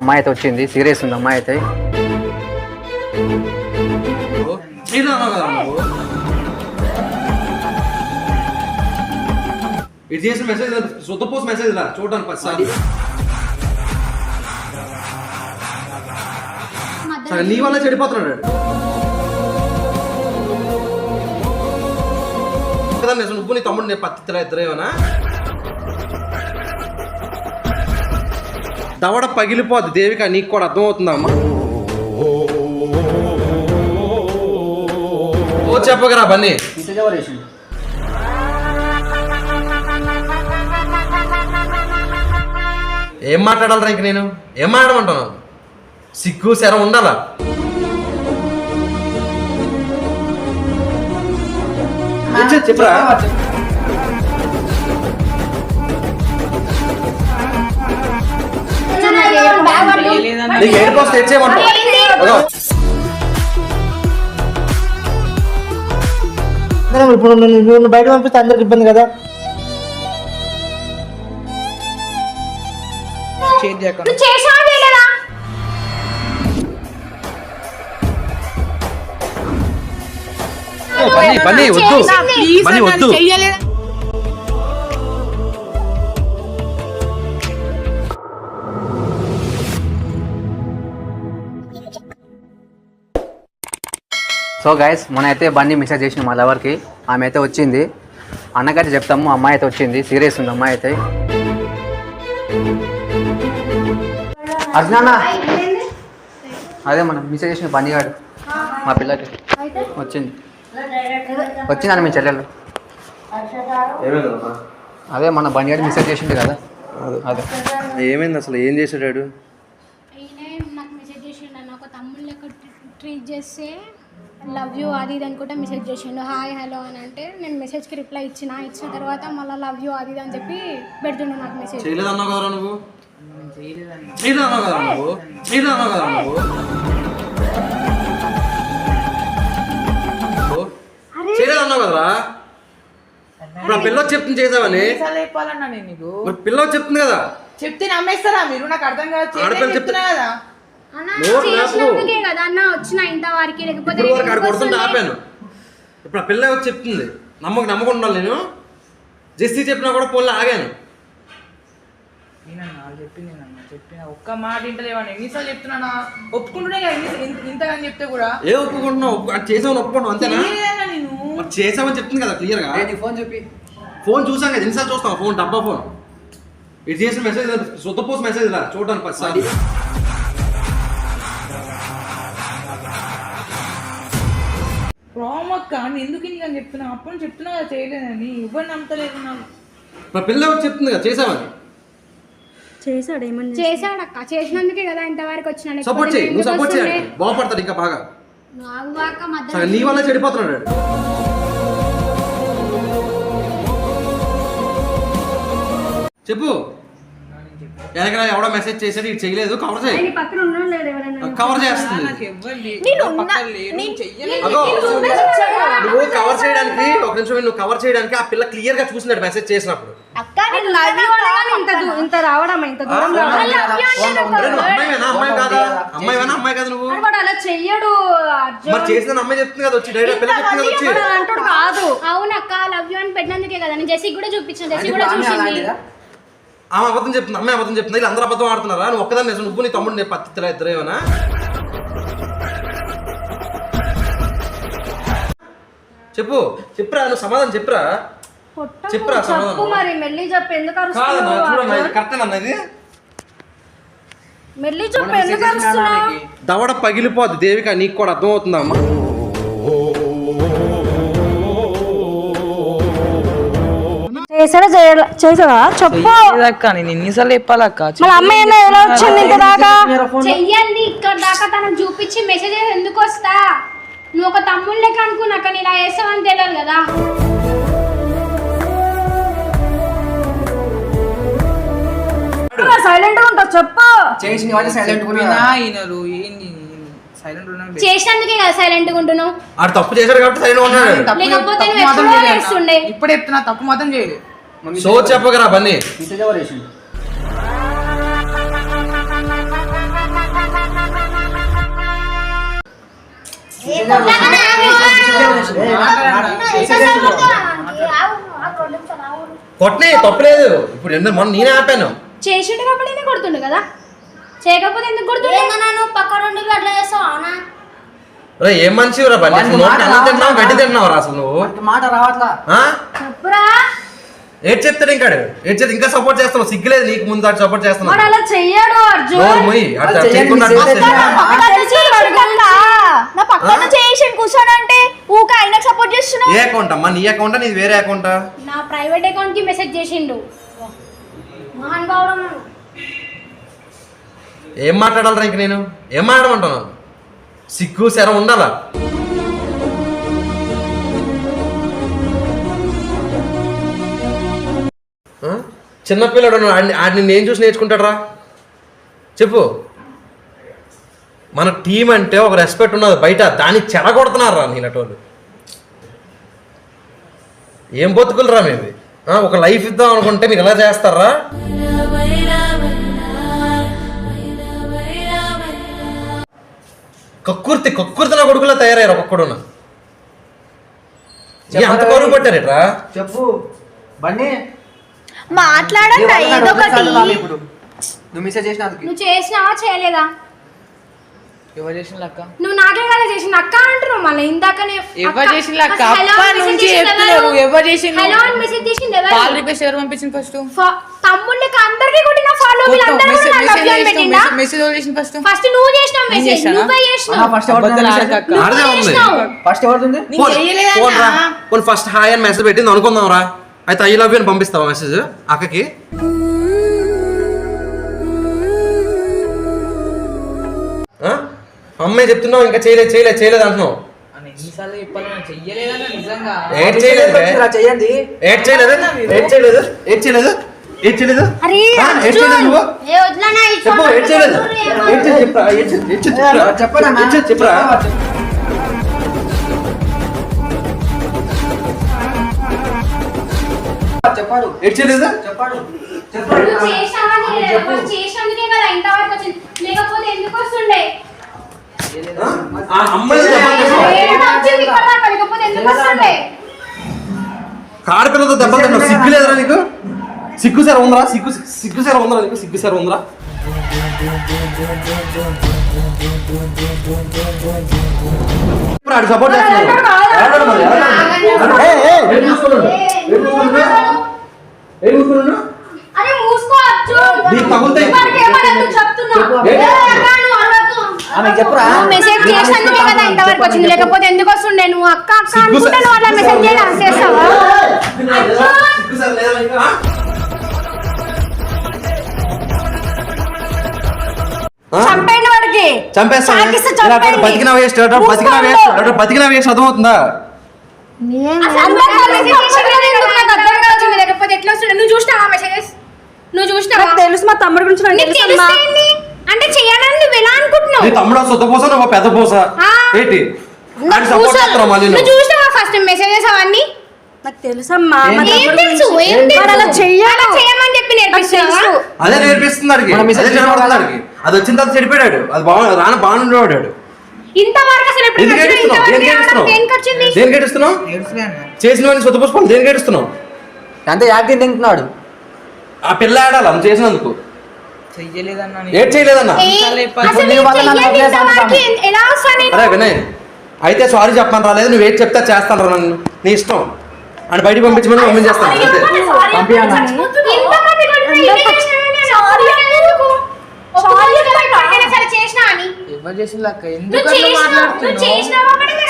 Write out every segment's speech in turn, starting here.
అమ్మాయి అయితే వచ్చింది. సీరియస్ ఉంది అమ్మాయి అయితే. ఇది చేసిన మెసేజ్ సొద్దపోసి మెసేజ్ రా చూడడానికి పదిసార్లు సరే నీ వల్ల చెడిపోతున్నాడు వాడు. కదా నువ్వు నీ తమ్ముడు నేను పత్తిలా ఇద్దరేమనా? దవడ పగిలిపోద్ది దేవిక నీకు కూడా అర్థమవుతుందమ్మా. ఓ చెప్పగరా బన్నీ. ఏం మాట్లాడాలరా ఇంక నేను? ఏం మాట్లాడమంటాను సిగ్గు శరం ఉండాలా? చెప్పరా? నీకు ఏడుపు వస్తే తెచ్చేయమంటావు. ఇప్పుడు నువ్వు బయట పంపిస్తే అందరికి ఇబ్బంది కదా? బన్నీ వద్దు. వద్దు. సో గైస్ మన అయితే బండి మెసేజ్ చేసిన మా లవర్కి ఆమె అయితే వచ్చింది. అన్నకైతే చెప్తాము అమ్మాయి అయితే వచ్చింది. సీరియస్ ఉంది అమ్మాయి అయితే. అర్జునా అదే మనం మెసేజ్ చేసిన బండిగాడు మా పిల్లకి వచ్చింది. వచ్చిందని మీ చెల్లెలు? అదే మన బండిగాడు మెసేజ్ చేసింది కదా. అదే. ఏమైంది అసలు? ఏం చేసాడు ట్రీట్ చేస్తే లవ్ యూ అది ఇది అనుకుంటే మెసేజ్ చేసిండు. హాయ్ హలో అని అంటే నేను మెసేజ్కి రిప్లై ఇచ్చిన ఇచ్చిన తర్వాత మళ్ళీ లవ్ యూ అది ఇది అని చెప్పి పెడుతుండు నాకు మెసేజ్. చేయలేదన్నావు కదరా నువ్వు? చేయలేదన్నావు కదా నువ్వు? చేయలేదన్నావు కదా నువ్వు? చేయలేదన్నావు కదరా? ఇప్పుడు ఆ పిల్ల వచ్చి చెప్తుంది చేసావని మరి చెప్తుంది కదా? చెప్తే నమ్మేస్తారా మీరు? నాకు అర్థం కాదు. చెప్తున్నా కదా. చేసినందుకే కదా అన్న వచ్చిన ఇంత వారికి లేకపోతే ఇప్పుడు వరకు ఆడ ఎందుకు కొడుతుంటే వస్తుండే? ఆపాను. ఇప్పుడు ఆ పిల్ల వచ్చి చెప్తుంది. నమ్మక నమ్మకం ఉండాలి నేను. జెస్సీ చెప్పినా కూడా ఫోన్లో ఆగాను. నేనన్నా చెప్పింది చెప్పిన ఒక్క మాట ఇంటలేవని ఎన్నిసార్లు చెప్తున్నా ఒప్పుకుంటూనే కదా ఎన్ని- ఇంత- ఇంతగాని చెప్తే కూడా. ఏ ఒప్పుకుంటున్నావు ఒప్పు- అది చేసావని ఒప్పుకుంటున్నావు అంతేనా? చేయలేదన్నా నేను. మరి చెప్తుంది కదా క్లియర్గా ఫోన్ చెప్పి. ఫోన్ చూసాం కదా ఎన్నిసార్లు చూస్తాం ఫోన్ డబ్బా ఫోన్. ఇది చేసిన మెసేజ్ సొద్దపోసి మెసేజ్ రా చూడడానికి పదిసార్లు ప్రామ్ అక్క నేను ఎందుకు ఇంక అని చెప్తున్నా? అప్పుడు చెప్తున్నా కదా చేయలేదని. ఎవరు నమ్మతలేదు నాకు. మరి పిల్ల వచ్చి చెప్తుంది కదా చేసావని చేశాడక్క చేసినందుకే కదా ఇంతవరకు వచ్చిన సపోర్ట్ చేయి నువ్వు సపోర్ట్ చేయాలి బాగుపడతాడు ఇంకా బాగా. మధ్య నీ వల్ల చెడిపోతున్నాడు. చెప్పు. వెనకరా ఎవడో మెసేజ్ చేసాడు ఇది చేయలేదు కవర్ చేయి. పక్కన ఉన్నాడు లేడు ఎవరైనా కవర్ చేస్తుంది. నువ్వు కవర్ చేయడానికి ఒక నిమిషం నువ్వు కవర్ చేయడానికి ఆ పిల్ల క్లియర్గా చూసినాడు మెసేజ్ చేసినప్పుడు అమ్మాయి కాదా? అమ్మాయివేనా అమ్మాయి కాదు నువ్వు? వాడు అలా చెయ్యడు మరి చేసిన అమ్మాయి చెప్తుంది కదా వచ్చి డైరెక్ట్ పిల్ల చెప్తుంది కదా వచ్చి. అంటాడు కాదు. అవునక్క లవ్ యూ అని పెట్టినందుకే కదా నేను జెస్సీ కూడా చూపించిన జెస్సీ కూడా చూసింది. ఆమె అబద్ధం చెప్తుంది అమ్మాయి అబద్ధం చెప్తుంది వీళ్ళు అందరూ అబద్ధం ఆడుతున్నారా? నువ్వు ఒక్కదాన్ని నిజం నువ్వు నీ తమ్ముడు నేను పత్తిలా ఇద్దరేమనా చెప్పు చెప్పురా నువ్వు సమాధానం చెప్పురా? చెప్పురా చెప్పు సమాధానం. మరి మెల్లి చెప్పు ఎందుకు కాదన్నా అరుస్తున్నావు? చూడన్నా ఇది కరెక్ట్ అన్న ఇది? మెల్లి చెప్పు ఎందుకు అరుస్తున్నావు? దవడ పగిలిపోద్ది దేవిక నీకు కూడా అర్థం చేసావా చెప్పు. అక్క నేను ఎన్నిసార్లు చెప్పాలక్క? మళ్ళీ అమ్మాయి అయినా ఎలా వచ్చింది ఇంత దాకా చెయ్యండి ఇక్కడ దాకా తనకు చూపించి మెసేజ్ ఎందుకు వస్తా? నువ్వు ఒక నేను ఇలా వేసావని తెలియదు కదా. సైలెంట్గా ఉంటావు చెప్పు. చేసిన సైలెంట్ చేసినందుకే కదా సైలెంట్ ఉంటున్నావు. ఆడు తప్పు చేశాడు కాబట్టి సైలెంట్ ఉన్నాడు. తప్పు లేకపోతే తప్పు నువ్వు మాత్రం ఎప్పుడో చేయలేదు వేస్తుండే. అన్న. ఇప్పుడు చెప్తున్నా తప్పు మాత్రం చేయలేదు. సో చెప్పగరా బంది కొట్టనే తప్పలేదు ఇప్పుడు ఎందుకు మొన్న నేనే ఆపాను చేసిండు కాబట్టి నేను కొడుతుండు కదా చేయకపోతే ఎందుకు కొడుతుండే నువ్వు పక్క రెండు అట్లా చేస్తావు అవునా రే ఏం మనిషి రా బండి అన్నం తిన్నావు గడ్డి తిన్నావు అసలు నువ్వు మాట రావట్లా చెప్పురా ఏడ్ చెప్తాడు ఇంకా ఏడ్ చెప్తే ఇంకా సపోర్ట్ చేస్తున్నావు సిగ్గులేదు నీకు ముందు అటు సపోర్ట్ వాడు చేస్తున్నావు అలా చెయ్యడు అర్జున్. నోరు మొయ్యి అటు చేస్తే-. నా పక్కన చేసి కూర్చోడంటే ఊక ఆయనకు సపోర్ట్ చేస్తున్నావు ఏ అకౌంట్ అమ్మా? నీ అకౌంటా నీది వేరే అకౌంటా నా ప్రైవేట్ అకౌంట్కి మెసేజ్ చేసిండు. మహాన్ భావుడు ఏం మాట్లాడాలరా ఇంక నేను? ఏం మాట్లాడమంటాను సిగ్గు శరం ఉండాలా? చిన్నపిల్లడు. ఆడిని నేను చూసి నేర్చుకుంటాడరా. చెప్పు. మన టీం అంటే ఒక రెస్పెక్ట్ ఉన్నది బయట. దాన్ని చెడగొడుతున్నారా నేనటోళ్ళు ఏం బతుకులరా మేము ఒక లైఫ్ ఇద్దాం అనుకుంటే మీరు ఇలా చేస్తారా? కక్కుర్తి కక్కుర్తి నా కొడుకులో తయారయ్యారు ఒక్కొక్కడున్న అంత కరువు పట్టారేట్రా? చెప్పు. బండి మాట్లాడండి ఏదో ఒకటి. నువ్వు నువ్వు చేసినావా చేయలేదా? ఎవరు చేసిన అక్క? నువ్వు నాకే కదా చేసిన అక్క అంటున్నావు మళ్ళీ. ఇందాకనే ఎవరు చేసిన అక్క? అప్ప నుంచి చెప్తున్నారు. ఎవరు? చేసిన హలో అని మెసేజ్ చేసింది ఎవరు? కాల్ రిక్వెస్ట్ ఎవరు పంపించింది ఫస్ట్ ఫ- తమ్ముళ్ళకి అందరికీ కొట్టిన ఫాలో వీళ్ళందరూ కూడా నాకు మెసేజ్ ఎవరు చేసిన ఫస్ట్ ఫస్ట్ నువ్వు చేసినావు నేను మెసేజ్ చేశానా? నువ్వే చేసినావు. ఫస్ట్ ఎవరు అక్క. ఉంది. నేను హాయ్ అని మెసేజ్ పెట్టింది అనుకుందాం రా. అయితే ఐ లవ్ యూ అని పంపిస్తావా మెసేజ్ అక్కకి? అమ్మాయి చెప్తున్నావు ఇంకా చేయలేదు చేయలేదు చేయలేదు? అంటున్నావు చేయలేదు? చేయలేదు? చేయలేదు? చేయలేదు? చేయలేదు చేయలేదు నువ్వు? చెప్పు చేయలేదు? చెప్పురా చెప్పరా చెప్పాడు ఏడ్ చేయలేదు చెప్పాడు లేదు. చేసినందుకే కదా ఇంతవరకు వచ్చింది. లేకపోతే ఎందుకు వస్తుండే? ఆ? అమ్మాయి దెబ్బలు తిన్నావు. సిగ్గు లేదురా నీకు? సిగ్గు సార్ ఉందరా సిగ్గు సిగ్గు సార్ ఉందరా నీకు? సిగ్గు సార్ ఉందరా? ఆడు సపోర్ట్ చెప్పురా. నువ్వు మెసేజ్ చేసినందుకే కదా ఇంతవరకు వచ్చింది. లేకపోతే ఎందుకు వస్తుండే నువ్వు? అక్క అక్క అనుకుంటే నువ్వు అలా మెసేజ్ చేయడం చేస్తావా? చంపేయండి వాడికి. చంపేస్తాను. బతికినా వేస్ట్ బతికినా వేస్ట్ బతికినా వేస్ట్ అర్థమవుతుందా? నువ్వు చూసినావా తెలుసు మా తమ్ముడి గురించి? అంటే చేయాలని నువ్వు ఎలా అనుకుంటున్నావు? నీ తమ్ముడు సొంత పోసా నువ్వు పెద్ద పోసా? ఆ. ఏంటి? సపోర్ట్? చేస్తున్నావు మళ్ళీ నువ్వు? నువ్వు. చూసినావా ఫస్ట్ మెసేజెస్ అవన్నీ? నాకు తెలుసమ్మా మా ఏం ఏం తమ్ముడి తెలుసు గురించి. ఏం తెలుసు? వాడు అలా చెయ్యాలి అలా చేయమని చెప్పి నేర్పిస్తావా? తెలుసు. అదే నేర్పిస్తుంది మన అదే వచ్చిన తర్వాత చెడిపోయాడు. అది బాగా రాన బాగుండేవాడు ఆడు. ఇంతవరకు అసలు ఎప్పుడు ఎందుకు నచ్చలేదు, ఏడుస్తున్నావు? ఇంతవరకు దేనికి ఏడవడం ఏడుస్తున్నావు? దేనికి వచ్చింది? దేనికి ఏడుస్తున్నావు? చేసిన వాడిని సొంత పుష్పాలు దేనికి ఏడుస్తున్నావు? అంతే యాక్టింగ్ తింటున్నాడు? ఆ పిల్ల ఆడాలి అంత చేసినందుకు. చెయ్యలేదన్న ఏడ్ చేయలేదన్నా? ఏ, చాలా చెప్పాలి. అసలు నీ నేను వల్ల నన్ను చెయ్యని వదిలేసాను ఇంతవరకు స్వామి. ఎన్- ఎలా వస్తా నేను? అరే వినయ్ అయితే సారీ చెప్పమని రాలేదు నువ్వు ఏది చెప్తే చేస్తాను రా నన్ను. నీ ఇష్టం. అని బయటికి పంపించమని పంపించేస్తాను అంతే.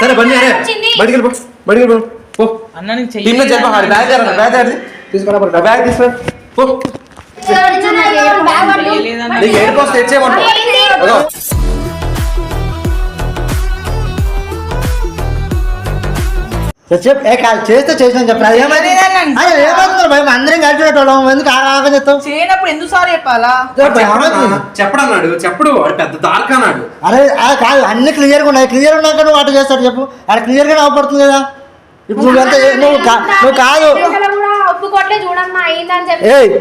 సరే బండి అరే. బయటికి వెళ్ళిపో. బయటికి వెళ్ళిపో. పో. అన్న నేను టీంలో చెప్పా బ్యాగ్ తేరది తీసుకురా బ్యాగ్ తీసుకురా. పో. ఎవరైనా ఎవరు బ్యాగ్ పట్టు. చేయలేదన్న నీకు ఏడుపు వస్తే తెచ్చేయమంటావు. చెప్పు. ఏ కాదు చేస్తే చేసిన చెప్పు అది ఏమైంది అదే ఏమవుతుంది భయం అందరం కలిసినట్టు ఎందుకు చెప్తావు? చేయనప్పుడు ఎందుకు సారి చెప్పాలా? చెప్పడన్నాడు చెప్పడు పెద్ద దార్క్ అన్నాడు అరే ఆ కాదు అన్ని క్లియర్గా ఉన్నాయి. క్లియర్ ఉన్నాక నువ్వు అటు చేస్తాడు చెప్పు. అక్కడ క్లియర్గా అవపడుతుంది కదా. ఇప్పుడు నువ్వు నువ్వు కాదు.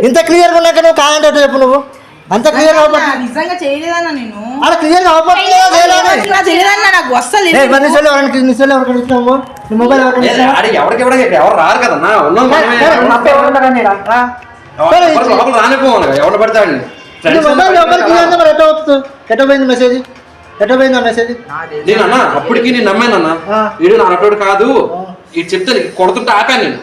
ఇంత క్లియర్గా ఉన్నాక నువ్వు కాదంటే చెప్పు నువ్వు? అంత క్లియర్ నిజంగా చేయలేదన్నా నేను. అలా క్లియర్ చేయలేదన్నా నాకు వస్తలేదు నిమిషాలు ఎవరికి నిమిషాలు ఎవరికి ఇస్తాము మొబైల్ ఎవరికి ఎవరికి ఎవరు రారు లోపల రానిపోవాలి ఎవరు మొబైల్ ఎవరికి మరి? ఎట్లా వస్తుంది ఎట్లా పోయింది మెసేజ్ ఎట్లా పోయింది మెసేజ్ నేను అన్న అప్పటికి నేను నమ్మానన్న. వీడు నా కాదు. ఇది చెప్తే కొడుతుంటే ఆపాను నేను.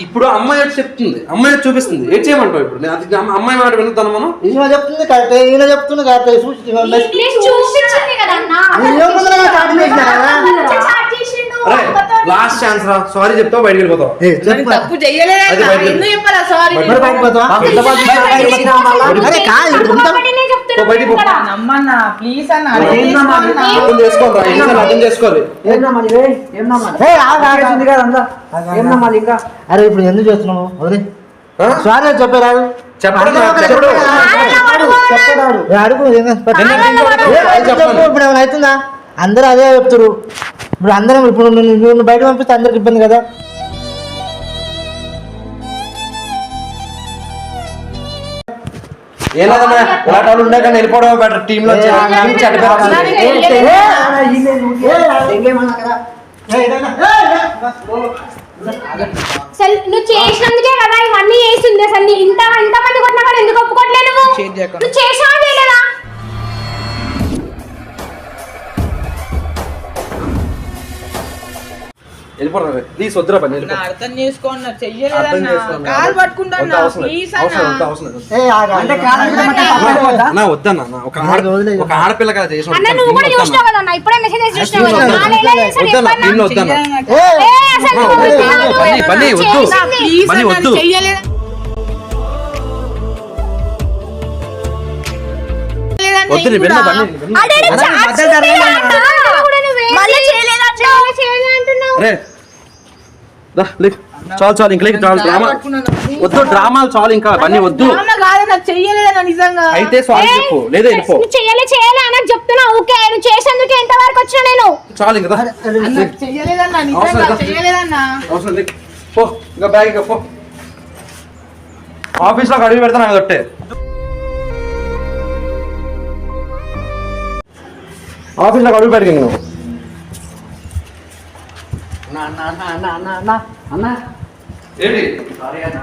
ఇప్పుడు అమ్మాయి వచ్చి చెప్తుంది. అమ్మాయి వచ్చి చూపిస్తుంది. ఏం చేయమంటావు ఇప్పుడు? నేను అది అమ్మ- అమ్మాయి మాట వినుతాను మనం ఈయన చెప్తుంది కరెక్ట్ ఈయన చెప్తుంది కరెక్ట్. లాస్ట్ ఛాన్స్ రా. సారీ చెప్తావు బయటికి వెళ్ళిపోతావు. తప్పు అరే ఇప్పుడు. నమ్మన్నా ప్లీజ్ అన్న అర్థం చేసుకోవాలి అర్థం చేసుకోవాలి. అరే ఎందుకు చేస్తున్నావు? వదిలే. ఆ? సారీ చెప్పరాదు చెప్పడం నాకు చెప్పడు అడుగు ఏం కాదు. నిన్న నేను కూడా ఏ, చెప్పాను. చెప్పు, ఇప్పుడు ఏమైనా అవుతుందా? అందరూ అదే చెప్తారు ఇప్పుడు అందరం ఇప్పుడు నువ్వు నువ్వు బయట పంపిస్తే అందరికి ఇబ్బంది కదా? ఏం లేదన్నా ఇలాంటి వాళ్ళు ఉండే కానీ వెళ్ళిపోవడం బెటర్ టీమ్లో నువ్వు చేసినందుకే కదా ఇవన్నీ చేస్తుంది అసలు ఇంత ఇంతమంది కొట్టినా కూడా ఎందుకు ఒప్పుకోవట్లేదు నువ్వు చేసావా చేయలేదా వెళ్ళిపోరా ప్లీజ్ వద్దురా పని. అర్థం చేసుకోండి అర్థం చెయ్యలేదన్నా వద్దన్నా. ఒక ఆడ. ఒక ఆడపిల్ల కదా చేసిన అన్న నువ్వు కూడా చూసినావు కదా అన్న ఇప్పుడే మెసేజ్ చూసినావు కదా వద్దన్నా. పని. వద్దు. ప్లీజ్ పని అన్న వద్దు. చెయ్యలేదు? వద్దు నీ వెన్న పని వెన్న. అడే చాట్ చేసిండు అన్న. కూడా నువ్వేంటి? మళ్ళీ చేయలేదంట. చేయలే, లే. చాలు చాలు ఇంక లేక చాలు డ్రామా వద్దు డ్రామాలు చాలు ఇంకా అన్నీ వద్దు. అయితే సారీ చెప్పు. లేదా వెళ్ళిపో. నువ్వు చేయలే అన్నకు చెప్తున్నా. ఓకే నువ్వు చేసేందుకు ఎంత వరకు వచ్చినా నేను. చాలు ఇంకా అవసరం లేదు. అవసరం లేదు. పో ఇంకా బ్యాగ్ ఇంకా పో. ఆఫీస్లో అడిగి పెడతా నాకు తొట్టే ఆఫీస్లో అడుగు పెడికి నువ్వు అన్న అన్న అన్న అన్న అన్న అన్న ఏంటి సారీ అన్న